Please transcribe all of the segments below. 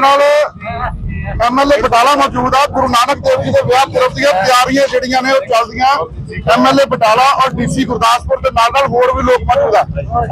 ਸਾਡੇ ਨਾਲ ਐਮਐਲਏ ਬਟਾਲਾ ਮੌਜੂਦ ਆ। ਗੁਰੂ ਨਾਨਕ ਦੇਵ ਜੀ ਦੇ ਵਿਆਹ ਤਰਫ ਦੀਆਂ ਤਿਆਰੀਆਂ ਜਿਹੜੀਆਂ ਨੇ ਉਹ ਚੱਲਦੀਆਂ। ਐਮਐਲਏ ਬਟਾਲਾ ਔਰ ਡੀਸੀ ਗੁਰਦਾਸਪੁਰ ਦੇ ਨਾਲ ਨਾਲ ਹੋਰ ਵੀ ਲੋਕ ਮੌਜੂਦ ਆ।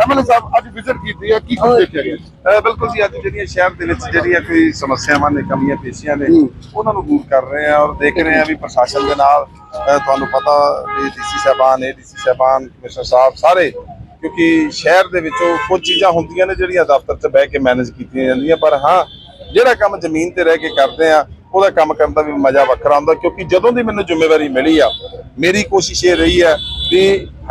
ਐਮਐਲਏ ਸਾਹਿਬ ਅੱਜ ਵਿਜ਼ਿਟ ਕੀਤੀ ਹੈ। ਕੀ ਕੁਝ ਦੇਖਿਆ ਗਿਆ? ਬਿਲਕੁਲ ਜੀ ਅੱਜ ਜਿਹੜੀਆਂ ਸ਼ਹਿਰ ਦੇ ਵਿੱਚ ਜਿਹੜੀਆਂ ਕੋਈ ਸਮੱਸਿਆਵਾਂ ਨੇ ਕਮੀਆਂ ਪੇਸ਼ੀਆਂ ਨੇ ਉਹਨਾਂ ਨੂੰ ਦੂਰ ਕਰ ਰਹੇ ਆ ਔਰ ਦੇਖ ਰਹੇ ਆ ਵੀ ਪ੍ਰਸ਼ਾਸਨ ਦੇ ਨਾਲ ਤੁਹਾਨੂੰ ਪਤਾ ਵੀ ਡੀਸੀ ਸਾਹਿਬਾਨ ਏਡੀਸੀ ਸਾਹਿਬਾਨ ਕਮਿਸ਼ਨਰ ਸਾਹਿਬ ਸਾਰੇ ਕਿਉਂਕਿ ਸ਼ਹਿਰ ਦੇ ਵਿੱਚੋਂ ਕੁਝ ਚੀਜ਼ਾਂ ਹੁੰਦੀਆਂ ਨੇ ਜਿਹੜੀਆਂ ਦਫ਼ਤਰ 'ਚ ਬਹਿ ਕੇ ਮੈਨੇਜ ਕੀਤੀਆਂ ਜਾਂਦੀਆਂ। ਪਰ ਹਾਂ ਜਿਹੜਾ ਕੰਮ ਜ਼ਮੀਨ ਤੇ ਰਹਿ ਕੇ ਕਰਦੇ ਆ ਉਹਦਾ ਕੰਮ ਕਰਨ ਦਾ ਵੀ ਮਜ਼ਾ ਵੱਖਰਾ ਹੁੰਦਾ ਕਿਉਂਕਿ ਜਦੋਂ ਦੀ ਮੈਨੂੰ ਜ਼ਿੰਮੇਵਾਰੀ ਮਿਲੀ ਆ ਮੇਰੀ ਕੋਸ਼ਿਸ਼ ਇਹ ਰਹੀ ਹੈ ਵੀ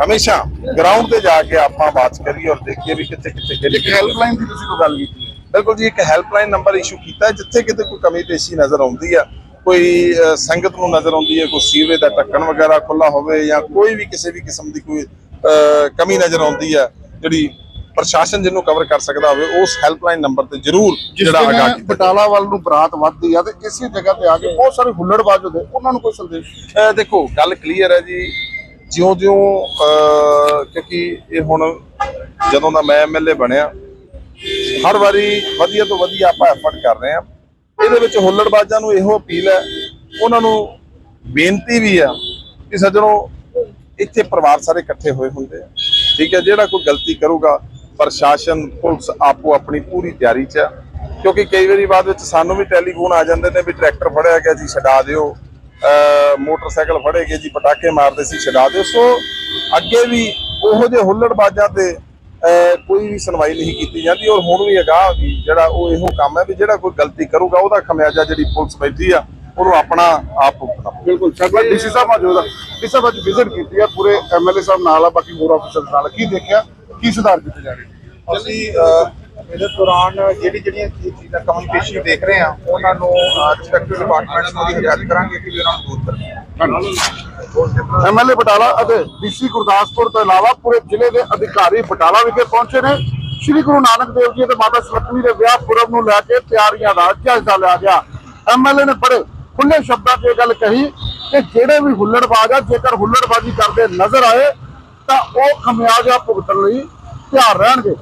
ਹਮੇਸ਼ਾ ਗਰਾਊਂਡ ਤੇ ਜਾ ਕੇ ਆਪਾਂ ਬਾਤ ਕਰੀਏ ਔਰ ਦੇਖੀਏ ਵੀ ਕਿੱਥੇ ਕਿੱਥੇ ਕਿਹੜੀ ਹੈਲਪਲਾਈਨ ਦੀ ਤੁਸੀਂ ਕੋਈ ਗੱਲ ਕੀਤੀ ਹੈ? ਬਿਲਕੁਲ ਜੀ ਇੱਕ ਹੈਲਪਲਾਈਨ ਨੰਬਰ ਇਸ਼ੂ ਕੀਤਾ ਜਿੱਥੇ ਕਿਤੇ ਕੋਈ ਕਮੀ ਪੇਸ਼ੀ ਨਜ਼ਰ ਆਉਂਦੀ ਆ ਕੋਈ ਸੰਗਤ ਨੂੰ ਨਜ਼ਰ ਆਉਂਦੀ ਹੈ ਕੋਈ ਸੀਵਰੇਜ ਦਾ ਢੱਕਣ ਵਗੈਰਾ ਖੁੱਲਾ ਹੋਵੇ ਜਾਂ ਕੋਈ ਵੀ ਕਿਸੇ ਵੀ ਕਿਸਮ ਦੀ ਕੋਈ ਕਮੀ ਨਜ਼ਰ ਆਉਂਦੀ ਹੈ ਜਿਹੜੀ ਪ੍ਰਸ਼ਾਸਨ ਜਿਹਨੂੰ ਕਵਰ ਕਰ ਸਕਦਾ ਹੋਵੇ ਉਸ ਹੈਲਪਲਾਈਨ ਨੰਬਰ ਤੇ ਜ਼ਰੂਰ ਜਿਹੜਾ ਕੀਤਾ ਬਟਾਲਾ ਵੱਲ ਨੂੰ ਬਰਾਤ ਵੱਧਦੀ ਆ ਤੇ ਇਸੇ ਜਗ੍ਹਾ ਤੇ ਆ ਕੇ ਬਹੁਤ ਸਾਰੇ ਹੁੱਲੜਬਾਜ਼ ਹੁੰਦੇ ਉਹਨਾਂ ਨੂੰ ਕੋਈ ਸੰਦੇਸ਼ ਦੇਖੋ ਗੱਲ ਕਲੀਅਰ ਹੈ ਜੀ। ਜਿਉਂ-ਜਿਉਂ ਕਿਉਂਕਿ ਇਹ ਹੁਣ ਜਦੋਂ ਦਾ ਮੈਂ ਐਮਐਲਏ ਬਣਿਆ ਹਰ ਵਾਰੀ ਵਧੀਆ ਤੋਂ ਵਧੀਆ ਆਪਾਂ ਐਫਰਟ ਕਰ ਰਹੇ ਹਾਂ। ਇਹਦੇ ਵਿੱਚ ਹੁੱਲੜਬਾਜ਼ਾਂ ਨੂੰ ਇਹੋ ਅਪੀਲ ਹੈ ਉਹਨਾਂ ਨੂੰ ਬੇਨਤੀ ਵੀ ਆ ਕਿ ਸੱਜਣੋ ਇੱਥੇ ਪਰਿਵਾਰ ਸਾਰੇ ਇਕੱਠੇ ਹੋਏ ਹੁੰਦੇ ਆ। ਠੀਕ ਹੈ ਜਿਹੜਾ ਕੋਈ ਗਲਤੀ ਕਰੂਗਾ ਪ੍ਰਸ਼ਾਸਨ ਪੁਲਿਸ ਆਪੋ ਆਪਣੀ ਪੂਰੀ ਤਿਆਰੀ 'ਚ ਆ। ਕਿਉਂਕਿ ਕਈ ਵਾਰੀ ਬਾਅਦ ਵਿੱਚ ਸਾਨੂੰ ਵੀ ਟੈਲੀਫੋਨ ਆ ਜਾਂਦੇ ਨੇ ਵੀ ਟਰੈਕਟਰ ਫੜਿਆ ਗਿਆ ਜੀ ਛਡਾ ਦਿਓ। ਮੋਟਰਸਾਈਕਲ ਫੜੇ ਗਏ ਜੀ ਪਟਾਕੇ ਮਾਰਦੇ ਸੀ ਛਡਾ ਦਿਓ। ਸੋ ਅੱਗੇ ਵੀ ਉਹੋ ਜਿਹੇ ਹੁੱਲੜਬਾਜ਼ਾਂ ਤੇ ਕੋਈ ਵੀ ਸੁਣਵਾਈ ਨਹੀਂ ਕੀਤੀ ਜਾਂਦੀ। ਔਰ ਹੁਣ ਵੀ ਅਗਾਹ ਵੀ ਜਿਹੜਾ ਉਹ ਇਹੋ ਕੰਮ ਹੈ ਵੀ ਜਿਹੜਾ ਕੋਈ ਗਲਤੀ ਕਰੂਗਾ ਉਹਦਾ ਖਮਿਆਜਾ ਜਿਹੜੀ ਪੁਲਿਸ ਬੈਠੀ ਆ ਉਹਨੂੰ ਆਪਣਾ ਆਪ ਭੁਗਤਣਾ। ਬਿਲਕੁਲ ਸਾਡਾ ਡੀਸੀ ਸਾਹਿਬ ਮੌਜੂਦ ਆ ਡੀਸੀ ਸਾਹਿਬ ਅੱਜ ਵਿਜ਼ਿਟ ਕੀਤੀ ਹੈ ਪੂਰੇ ਐਮਐਲਏ ਸਾਹਿਬ ਨਾਲ ਆ ਬਾਕੀ ਹੋਰ ਅਫਸਰ ਨਾਲ। ਕੀ ਦੇਖਿਆ? ਕੀ ਸੁਧਾਰ ਕੀਤੇ ਜਾ ਰਹੇ ਅਸੀਂ ਇਹਦੇ ਦੌਰਾਨ ਜਿਹੜੀ ਜਿਹੜੀਆਂ ਚੀਜ਼ਾਂ ਕਮਿਊਨੀਕੇਸ਼ਨ ਦੇਖ ਰਹੇ ਆ ਉਹਨਾਂ ਨੂੰ ਰਿਸਪੈਕਟਿਵ ਡਿਪਾਰਟਮੈਂਟਸ ਨੂੰ ਵੀ ਹਦਾਇਤ ਕਰਾਂਗੇ ਕਿ ਵੀ ਉਹਨਾਂ ਨੂੰ ਦੂਰ ਕਰਨ ਐਮਐਲਏ ਬਟਾਲਾ ਅਤੇ ਡੀਸੀ ਗੁਰਦਾਸਪੁਰ ਤੋਂ ਇਲਾਵਾ ਪੂਰੇ ਜ਼ਿਲ੍ਹੇ ਦੇ ਅਧਿਕਾਰੀ ਬਟਾਲਾ ਵਿਖੇ ਪਹੁੰਚੇ ਨੇ। ਸ੍ਰੀ ਗੁਰੂ ਨਾਨਕ ਦੇਵ ਜੀ ਅਤੇ ਮਾਤਾ ਸਰਸਵਤੀ ਦੇ ਵਿਆਹ ਪੁਰਬ ਨੂੰ ਲੈ ਕੇ ਤਿਆਰੀਆਂ ਦਾ ਜਾਇਜ਼ਾ ਲਿਆ ਗਿਆ। ਐਮਐਲਏ ਨੇ ਬੜੇ ਖੁੱਲੇ ਸ਼ਬਦਾਂ 'ਚ ਇਹ ਗੱਲ ਕਹੀ ਕਿ ਜਿਹੜੇ ਵੀ ਹੁੱਲੜਬਾਜ਼ ਆ ਜੇਕਰ ਹੁੱਲੜਬਾਜ਼ੀ ਕਰਦੇ ਨਜ਼ਰ ਆਏ ਤਾਂ ਉਹ ਖਮਿਆਜਾ ਭੁਗਤਣ ਲਈ ਤਿਆਰ ਰਹਿਣਗੇ।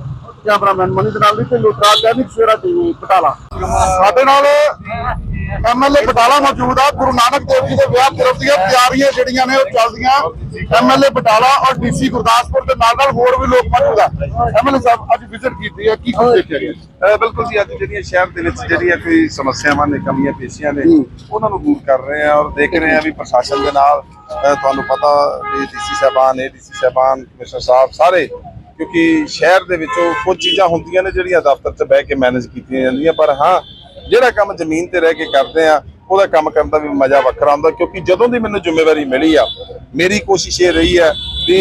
ਕੈਮਰਾਮੈਨ ਮਨੀ ਦੇ ਨਾਲ ਵੀ ਤੇ ਲੋਟਰਾ ਦੈਨਿਕ ਸਵੇਰਾ ਟੀਵੀ, ਬਟਾਲਾ। ਸਾਡੇ ਨਾਲ ਐਮਐਲਏ ਬਟਾਲਾ ਮੌਜੂਦ ਆ। ਗੁਰੂ ਨਾਨਕ ਦੇਵ ਜੀ ਦੇ ਵਿਆਹ ਤਰਫ ਦੀਆਂ ਤਿਆਰੀਆਂ ਜਿਹੜੀਆਂ ਨੇ ਉਹ ਚੱਲਦੀਆਂ। ਐਮਐਲਏ ਬਟਾਲਾ ਔਰ ਡੀਸੀ ਗੁਰਦਾਸਪੁਰ ਦੇ ਨਾਲ ਨਾਲ ਹੋਰ ਵੀ ਲੋਕ ਮੌਜੂਦ ਆ। ਐਮਐਲਏ ਸਾਹਿਬ ਅੱਜ ਵਿਜ਼ਿਟ ਕੀਤੀ ਹੈ। ਕੀ ਕੁਝ ਦੇਖਿਆ ਗਿਆ? ਬਿਲਕੁਲ ਜੀ ਅੱਜ ਜਿਹੜੀਆਂ ਸ਼ਹਿਰ ਦੇ ਵਿੱਚ ਜਿਹੜੀਆਂ ਕੋਈ ਸਮੱਸਿਆਵਾਂ ਨੇ ਕਮੀਆਂ ਪੇਸ਼ੀਆਂ ਨੇ ਉਹਨਾਂ ਨੂੰ ਦੂਰ ਕਰ ਰਹੇ ਆ ਔਰ ਦੇਖ ਰਹੇ ਆ ਵੀ ਪ੍ਰਸ਼ਾਸਨ ਦੇ ਨਾਲ ਤੁਹਾਨੂੰ ਪਤਾ ਵੀ ਡੀਸੀ ਸਾਹਿਬਾਨ ਏਡੀਸੀ ਸਾਹਿਬਾਨ ਕਮਿਸ਼ਨਰ ਸਾਹਿਬ ਸਾਰੇ ਕਿਉਂਕਿ ਸ਼ਹਿਰ ਦੇ ਵਿੱਚੋਂ ਕੁਝ ਚੀਜ਼ਾਂ ਹੁੰਦੀਆਂ ਨੇ ਜਿਹੜੀਆਂ ਦਫ਼ਤਰ 'ਚ ਬਹਿ ਕੇ ਮੈਨੇਜ ਕੀਤੀਆਂ ਜਾਂਦੀਆਂ। ਪਰ ਹਾਂ ਜਿਹੜਾ ਕੰਮ ਜ਼ਮੀਨ ਤੇ ਰਹਿ ਕੇ ਕਰਦੇ ਆ ਉਹਦਾ ਕੰਮ ਕਰਨ ਦਾ ਵੀ ਮਜ਼ਾ ਵੱਖਰਾ ਹੁੰਦਾ ਕਿਉਂਕਿ ਜਦੋਂ ਦੀ ਮੈਨੂੰ ਜ਼ਿੰਮੇਵਾਰੀ ਮਿਲੀ ਆ ਮੇਰੀ ਕੋਸ਼ਿਸ਼ ਇਹ ਰਹੀ ਹੈ ਵੀ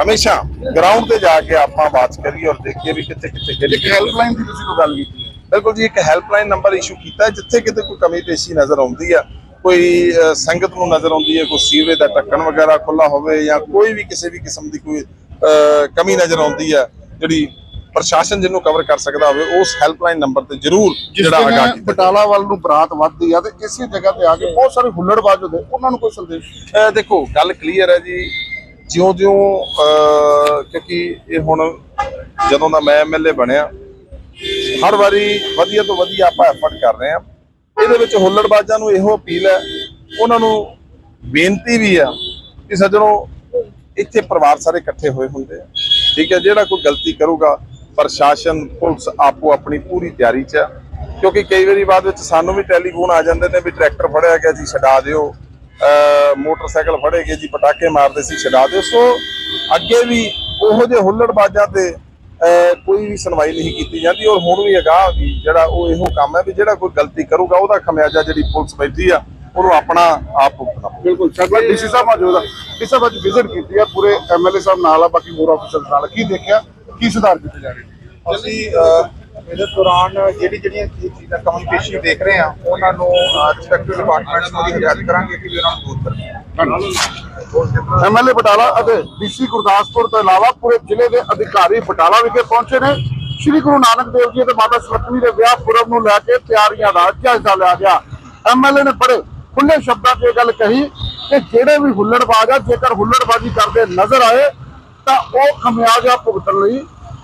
ਹਮੇਸ਼ਾ ਗਰਾਊਂਡ ਤੇ ਜਾ ਕੇ ਆਪਾਂ ਬਾਤ ਕਰੀਏ ਔਰ ਦੇਖੀਏ ਵੀ ਕਿੱਥੇ ਕਿੱਥੇ ਕਿਹੜੀ ਇੱਕ ਹੈਲਪਲਾਈਨ ਦੀ ਤੁਸੀਂ ਕੋਈ ਗੱਲ ਕੀਤੀ ਹੈ? ਬਿਲਕੁਲ ਜੀ ਇੱਕ ਹੈਲਪਲਾਈਨ ਨੰਬਰ ਇਸ਼ੂ ਕੀਤਾ ਜਿੱਥੇ ਕਿਤੇ ਕੋਈ ਕਮੀ ਪੇਸ਼ੀ ਨਜ਼ਰ ਆਉਂਦੀ ਆ ਕੋਈ ਸੰਗਤ ਨੂੰ ਨਜ਼ਰ ਆਉਂਦੀ ਹੈ ਕੋਈ ਸੀਵਰੇਜ ਦਾ ਢੱਕਣ ਵਗੈਰਾ ਖੁੱਲਾ ਹੋਵੇ ਜਾਂ ਕੋਈ ਵੀ ਕਿਸੇ ਵੀ ਕਿਸਮ ਦੀ ਕੋਈ ਕਮੀ ਨਜ਼ਰ ਆਉਂਦੀ ਹੈ ਜਿਹੜੀ ਪ੍ਰਸ਼ਾਸਨ ਜਿਹਨੂੰ ਕਵਰ ਕਰ ਸਕਦਾ ਹੋਵੇ ਉਸ ਹੈਲਪਲਾਈਨ ਨੰਬਰ ਤੇ ਜ਼ਰੂਰ ਜਿਹੜਾ ਦਿਨ ਕੀਤਾ ਬਟਾਲਾ ਵੱਲ ਨੂੰ ਬਰਾਤ ਵੱਧਦੀ ਆ ਤੇ ਇਸੇ ਜਗ੍ਹਾ ਤੇ ਆ ਕੇ ਬਹੁਤ ਸਾਰੇ ਹੁੱਲੜਬਾਜ਼ ਹੁੰਦੇ ਉਹਨਾਂ ਨੂੰ ਕੋਈ ਸੰਦੇਸ਼ ਦੇਖੋ ਗੱਲ ਕਲੀਅਰ ਹੈ ਜੀ। ਜਿਉਂ-ਜਿਉਂ ਕਿਉਂਕਿ ਇਹ ਹੁਣ ਜਦੋਂ ਦਾ ਮੈਂ ਐਮਐਲਏ ਬਣਿਆ ਹਰ ਵਾਰੀ ਵਧੀਆ ਤੋਂ ਵਧੀਆ ਆਪਾਂ ਐਫਰਟ ਕਰ ਰਹੇ ਹਾਂ। ਇਹਦੇ ਵਿੱਚ ਹੁੱਲੜਬਾਜ਼ਾਂ ਨੂੰ ਇਹੋ ਅਪੀਲ ਹੈ ਉਹਨਾਂ ਨੂੰ ਬੇਨਤੀ ਵੀ ਆ ਕਿ ਸੱਜਣੋ ਇੱਥੇ ਪਰਿਵਾਰ ਸਾਰੇ ਇਕੱਠੇ ਹੋਏ ਹੁੰਦੇ ਆ। ਠੀਕ ਹੈ ਜਿਹੜਾ ਕੋਈ ਗਲਤੀ ਕਰੂਗਾ ਪ੍ਰਸ਼ਾਸਨ, ਪੁਲਿਸ ਆਪੋ ਆਪਣੀ ਪੂਰੀ ਤਿਆਰੀ 'ਚ ਆ। ਕਿਉਂਕਿ ਕਈ ਵਾਰੀ ਬਾਅਦ ਵਿੱਚ ਸਾਨੂੰ ਵੀ ਟੈਲੀਫੋਨ ਆ ਜਾਂਦੇ ਨੇ ਵੀ ਟਰੈਕਟਰ ਫੜਿਆ ਗਿਆ ਜੀ, ਛਡਾ ਦਿਓ। ਅਹ, ਮੋਟਰਸਾਈਕਲ ਫੜੇ ਗਏ ਜੀ, ਪਟਾਕੇ ਮਾਰਦੇ ਸੀ, ਛਡਾ ਦਿਓ। ਸੋ ਅੱਗੇ ਵੀ ਉਹੋ ਜਿਹੇ ਹੁੱਲੜਬਾਜ਼ਾਂ ਤੇ ਕੋਈ ਵੀ ਸੁਣਵਾਈ ਨਹੀਂ ਕੀਤੀ ਜਾਂਦੀ। ਔਰ ਹੁਣ ਵੀ ਅਗਾਹ ਵੀ ਜਿਹੜਾ ਉਹ ਇਹੋ ਕੰਮ ਹੈ ਵੀ ਜਿਹੜਾ ਕੋਈ ਗਲਤੀ ਕਰੂਗਾ, ਉਹਦਾ ਖਮਿਆਜਾ ਜਿਹੜੀ ਪੁਲਿਸ ਬੈਠੀ ਆ, ਉਹਨੂੰ ਆਪਣਾ ਆਪ ਭੁਗਤਣਾ ਬਿਲਕੁਲ ਸ਼ਕਲਾ ਡੀਸੀ ਸਾਹਿਬ ਮੌਜੂਦ ਆ ਡੀਸੀ ਸਾਹਿਬ, ਅੱਜ ਵਿਜ਼ਿਟ ਕੀਤੀ ਆ, ਪੂਰੇ ਐਮਐਲਏ ਸਾਹਿਬ ਨਾਲ ਆ, ਬਾਕੀ ਹੋਰ ਆਫੀਸਰ ਨਾਲ। ਕੀ ਦੇਖਿਆ? ਕੀ ਸੁਧਾਰ ਕੀਤੇ ਜਾ ਰਹੇ ਅਸੀਂ ਇਹਦੇ ਦੌਰਾਨ ਜਿਹੜੀ ਜਿਹੜੀਆਂ ਚੀਜ਼ਾਂ ਕਮੀ ਦੇਖ ਰਹੇ ਆ ਉਹਨਾਂ ਨੂੰ ਰਿਸਪੈਕਟਿਵ ਡਿਪਾਰਟਮੈਂਟਸ ਨੂੰ ਵੀ ਹਦਾਇਤ ਕਰਾਂਗੇ ਕਿ ਵੀ ਉਹਨਾਂ ਨੂੰ ਦੂਰ ਕਰਨ ਐਮਐਲਏ ਬਟਾਲਾ ਅਤੇ ਡੀਸੀ ਗੁਰਦਾਸਪੁਰ ਤੋਂ ਇਲਾਵਾ ਪੂਰੇ ਜ਼ਿਲ੍ਹੇ ਦੇ ਅਧਿਕਾਰੀ ਬਟਾਲਾ ਵਿਖੇ ਪਹੁੰਚੇ ਨੇ। ਸ੍ਰੀ ਗੁਰੂ ਨਾਨਕ ਦੇਵ ਜੀ ਅਤੇ ਮਾਤਾ ਸਰਸਵਤੀ ਦੇ ਵਿਆਹ ਪੁਰਬ ਨੂੰ ਲੈ ਕੇ ਤਿਆਰੀਆਂ ਦਾ ਜਾਇਜ਼ਾ ਲਿਆ ਗਿਆ। ਐਮਐਲਏ ਨੇ ਬੜੇ ਖੁੱਲੇ ਸ਼ਬਦਾਂ 'ਚ ਇਹ ਗੱਲ ਕਹੀ ਕਿ ਜਿਹੜੇ ਵੀ ਹੁੱਲੜਬਾਜ਼ ਆ, ਜੇਕਰ ਹੁੱਲੜਬਾਜ਼ੀ ਕਰਦੇ ਨਜ਼ਰ ਆਏ, ਤਾਂ ਉਹ ਖਮਿਆਜਾ ਭੁਗਤਣ ਲਈ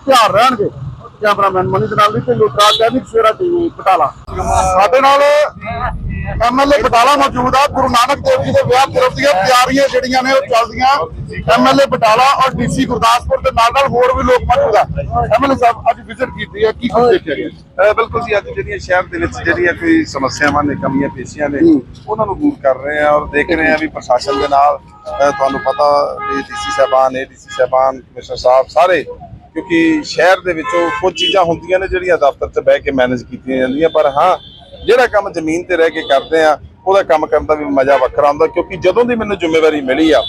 ਤਿਆਰ ਰਹਿਣਗੇ। ਕੈਮਰਾਮੈਨ ਮਨੀ ਦੇ ਨਾਲ ਵੀ ਤੇ ਲੋਟਰਾ ਦੈਨਿਕ ਸਵੇਰਾ ਟੀਵੀ ਬਟਾਲਾ। ਸਾਡੇ ਨਾਲ ਐਮਐਲਏ ਬਟਾਲਾ ਮੌਜੂਦ ਆ। ਗੁਰੂ ਨਾਨਕ ਦੇਵ ਜੀ ਦੇ ਵਿਆਹ ਪੁਰਬ ਦੀਆਂ ਤਿਆਰੀਆਂ ਜਿਹੜੀਆਂ ਨੇ ਉਹ ਚੱਲਦੀਆਂ। ਐਮਐਲਏ ਬਟਾਲਾ ਔਰ ਡੀਸੀ ਗੁਰਦਾਸਪੁਰ ਦੇ ਨਾਲ ਨਾਲ ਹੋਰ ਵੀ ਲੋਕ ਮੌਜੂਦ ਆ। ਐਮਐਲਏ ਸਾਹਿਬ ਅੱਜ ਵਿਜ਼ਿਟ ਕੀਤੀ ਹੈ। ਕੀ ਕੁਝ ਦੇਖਿਆ ਗਿਆ? ਬਿਲਕੁਲ ਜੀ ਅੱਜ ਜਿਹੜੀਆਂ ਸ਼ਹਿਰ ਦੇ ਵਿੱਚ ਜਿਹੜੀਆਂ ਕੋਈ ਸਮੱਸਿਆਵਾਂ ਨੇ ਕਮੀਆਂ ਪੇਸ਼ੀਆਂ ਨੇ ਉਹਨਾਂ ਨੂੰ ਦੂਰ ਕਰ ਰਹੇ ਆ ਔਰ ਦੇਖ ਰਹੇ ਆ ਵੀ ਪ੍ਰਸ਼ਾਸਨ ਦੇ ਨਾਲ ਤੁਹਾਨੂੰ ਪਤਾ ਵੀ ਡੀਸੀ ਸਾਹਿਬਾਨ ਏਡੀਸੀ ਸਾਹਿਬਾਨ ਕਮਿਸ਼ਨਰ ਸਾਹਿਬ ਸਾਰੇ ਕਿਉਂਕਿ ਸ਼ਹਿਰ ਦੇ ਵਿੱਚੋਂ ਕੁਝ ਚੀਜ਼ਾਂ ਹੁੰਦੀਆਂ ਨੇ ਜਿਹੜੀਆਂ ਦਫ਼ਤਰ 'ਚ ਬਹਿ ਕੇ ਮੈਨੇਜ ਕੀਤੀਆਂ ਜਾਂਦੀਆਂ ਪਰ ਹਾਂ ਜਿਹੜਾ ਕੰਮ ਜ਼ਮੀਨ ਤੇ ਰਹਿ ਕੇ ਕਰਦੇ ਆ ਉਹਦਾ ਕੰਮ ਕਰਨ ਦਾ ਵੀ ਮਜ਼ਾ ਵੱਖਰਾ ਆਉਂਦਾ ਕਿਉਂਕਿ ਜਦੋਂ ਦੀ ਮੈਨੂੰ ਜ਼ਿੰਮੇਵਾਰੀ ਮਿਲੀ ਆ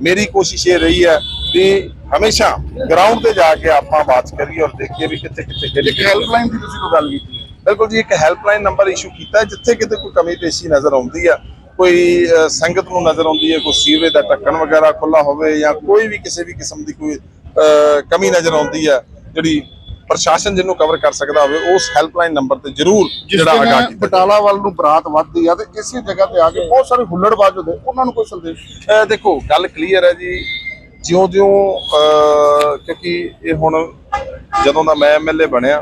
ਮੇਰੀ ਕੋਸ਼ਿਸ਼ ਇਹ ਰਹੀ ਹੈ ਵੀ ਹਮੇਸ਼ਾ ਗਰਾਊਂਡ ਤੇ ਜਾ ਕੇ ਆਪਾਂ ਬਾਤ ਕਰੀਏ ਔਰ ਦੇਖੀਏ ਵੀ ਕਿੱਥੇ ਕਿੱਥੇ ਕਿਹੜੀ ਹੈਲਪਲਾਈਨ ਦੀ ਤੁਸੀਂ ਕੋਈ ਗੱਲ ਕੀਤੀ ਹੈ? ਬਿਲਕੁਲ ਜੀ ਇੱਕ ਹੈਲਪਲਾਈਨ ਨੰਬਰ ਇਸ਼ੂ ਕੀਤਾ ਜਿੱਥੇ ਕਿਤੇ ਕੋਈ ਕਮੀ ਪੇਸ਼ੀ ਨਜ਼ਰ ਆਉਂਦੀ ਆ ਕੋਈ ਸੰਗਤ ਨੂੰ ਨਜ਼ਰ ਆਉਂਦੀ ਹੈ ਕੋਈ ਸੀਵਰੇਜ ਦਾ ਢੱਕਣ ਵਗੈਰਾ ਖੁੱਲਾ ਹੋਵੇ ਜਾਂ ਕੋਈ ਵੀ ਕਿਸੇ ਵੀ ਕਿਸਮ ਦੀ ਕੋਈ ਕਮੀ ਨਜ਼ਰ ਆਉਂਦੀ ਹੈ ਜਿਹੜੀ ਪ੍ਰਸ਼ਾਸਨ ਜਿਹਨੂੰ ਕਵਰ ਕਰ ਸਕਦਾ ਹੋਵੇ ਉਸ ਹੈਲਪਲਾਈਨ ਨੰਬਰ ਤੇ ਜ਼ਰੂਰ ਜਿਹੜਾ ਦਿਨ ਕੀਤਾ ਬਟਾਲਾ ਵੱਲ ਨੂੰ ਬਰਾਤ ਵੱਧਦੀ ਆ ਤੇ ਇਸੇ ਜਗ੍ਹਾ ਤੇ ਆ ਕੇ ਬਹੁਤ ਸਾਰੇ ਹੁੱਲੜਬਾਜ਼ ਹੁੰਦੇ ਉਹਨਾਂ ਨੂੰ ਕੋਈ ਸੰਦੇਸ਼ ਦੇਖੋ ਗੱਲ ਕਲੀਅਰ ਹੈ ਜੀ। ਜਿਉਂ-ਜਿਉਂ ਕਿਉਂਕਿ ਇਹ ਹੁਣ ਜਦੋਂ ਦਾ ਮੈਂ ਐਮਐਲਏ ਬਣਿਆ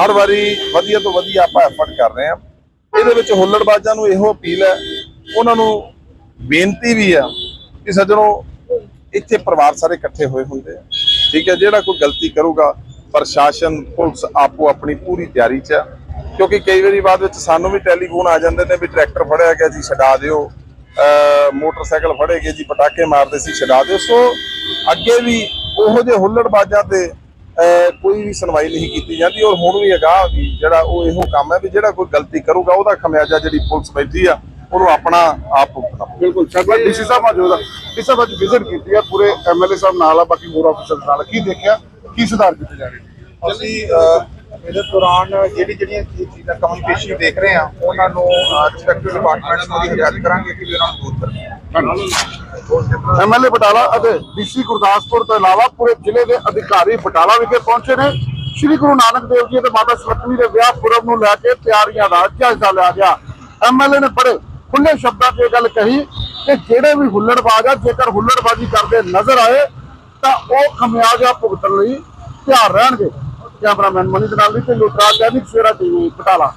ਹਰ ਵਾਰੀ ਵਧੀਆ ਤੋਂ ਵਧੀਆ ਆਪਾਂ ਐਫਰਟ ਕਰ ਰਹੇ ਹਾਂ। ਇਹਦੇ ਵਿੱਚ ਹੁੱਲੜਬਾਜ਼ਾਂ ਨੂੰ ਇਹੋ ਅਪੀਲ ਹੈ ਉਹਨਾਂ ਨੂੰ ਬੇਨਤੀ ਵੀ ਆ ਕਿ ਸੱਜਣੋ ਇੱਥੇ ਪਰਿਵਾਰ ਸਾਰੇ ਇਕੱਠੇ ਹੋਏ ਹੁੰਦੇ ਆ। ਠੀਕ ਹੈ, ਜਿਹੜਾ ਕੋਈ ਗਲਤੀ ਕਰੂਗਾ, ਪ੍ਰਸ਼ਾਸਨ, ਪੁਲਿਸ ਆਪੋ ਆਪਣੀ ਪੂਰੀ ਤਿਆਰੀ 'ਚ ਆ। ਕਿਉਂਕਿ ਕਈ ਵਾਰੀ ਬਾਅਦ ਵਿੱਚ ਸਾਨੂੰ ਵੀ ਟੈਲੀਫੋਨ ਆ ਜਾਂਦੇ ਨੇ ਵੀ ਟਰੈਕਟਰ ਫੜਿਆ ਗਿਆ ਜੀ, ਛਡਾ ਦਿਓ। ਅਹ, ਮੋਟਰਸਾਈਕਲ ਫੜੇ ਗਏ ਜੀ, ਪਟਾਕੇ ਮਾਰਦੇ ਸੀ, ਛਡਾ ਦਿਓ। ਸੋ ਅੱਗੇ ਵੀ ਉਹੋ ਜਿਹੇ ਹੁੱਲੜਬਾਜ਼ਾਂ ਤੇ ਕੋਈ ਵੀ ਸੁਣਵਾਈ ਨਹੀਂ ਕੀਤੀ ਜਾਂਦੀ। ਔਰ ਹੁਣ ਵੀ ਅਗਾਹ ਵੀ ਜਿਹੜਾ ਉਹ ਇਹੋ ਕੰਮ ਹੈ ਵੀ ਜਿਹੜਾ ਕੋਈ ਗਲਤੀ ਕਰੂਗਾ, ਉਹਦਾ ਖਮਿਆਜਾ ਜਿਹੜੀ ਪੁਲਿਸ ਬੈਠੀ ਆ ਉਹਨੂੰ ਆਪਣਾ ਆਪ ਭੁਗਤਣਾ। ਬਿਲਕੁਲ ਸ਼ਕਲਾ ਡੀਸੀ ਸਾਹਿਬ ਮੌਜੂਦ ਆ। ਡੀਸੀ ਸਾਹਿਬ ਅੱਜ ਵਿਜ਼ਿਟ ਕੀਤੀ ਆ ਪੂਰੇ ਐਮਐਲਏ ਸਾਹਿਬ ਨਾਲ ਆ ਬਾਕੀ ਹੋਰ ਆਫੀਸਰ ਨਾਲ ਕੀ ਦੇਖਿਆ? ਕੀ ਸੁਧਾਰ ਕੀਤੇ ਜਾ ਰਹੇ ਨੇ? ਅਸੀਂ ਇਹਦੇ ਦੌਰਾਨ ਜਿਹੜੀ ਜਿਹੜੀਆਂ ਚੀਜ਼ਾਂ ਕਮੀ ਪੇਸ਼ੀ ਦੇਖ ਰਹੇ ਆ ਉਹਨਾਂ ਨੂੰ ਰਿਸਪੈਕਟਿਵ ਡਿਪਾਰਟਮੈਂਟਸ ਨੂੰ ਵੀ ਹਦਾਇਤ ਕਰਾਂਗੇ ਕਿ ਵੀ ਉਹਨਾਂ ਨੂੰ ਦੂਰ ਕਰਨ। ਐਮਐਲਏ ਬਟਾਲਾ ਅਤੇ ਡੀਸੀ ਗੁਰਦਾਸਪੁਰ ਤੋਂ ਇਲਾਵਾ ਪੂਰੇ ਜ਼ਿਲ੍ਹੇ ਦੇ ਅਧਿਕਾਰੀ ਬਟਾਲਾ ਵਿਖੇ ਪਹੁੰਚੇ ਨੇ। ਸ੍ਰੀ ਗੁਰੂ ਨਾਨਕ ਦੇਵ ਜੀ ਅਤੇ ਮਾਤਾ ਸਰਸਵਤੀ ਦੇ ਵਿਆਹ ਪੁਰਬ ਨੂੰ ਲੈ ਕੇ ਤਿਆਰੀਆਂ ਦਾ ਜਾਇਜ਼ਾ ਲਿਆ ਗਿਆ। ਐਮਐਲਏ ਨੇ ਬੜੇ ਖੁੱਲੇ ਸ਼ਬਦਾਂ 'ਚ ਇਹ ਗੱਲ ਕਹੀ ਕਿ ਜਿਹੜੇ ਵੀ ਹੁੱਲੜਬਾਜ਼ ਆ, ਜੇਕਰ ਹੁੱਲੜਬਾਜ਼ੀ ਕਰਦੇ ਨਜ਼ਰ ਆਏ, ਤਾਂ ਉਹ ਖਮਿਆਜਾ ਭੁਗਤਣ ਲਈ ਤਿਆਰ ਰਹਿਣਗੇ। ਕੈਮਰਾਮੈਨ ਮਨੀ ਦੇ ਨਾਲ ਵੀ ਤੇ ਲੋਟਰਾ ਦੈਨਿਕ ਸਵੇਰਾ ਟੀਵੀ, ਬਟਾਲਾ।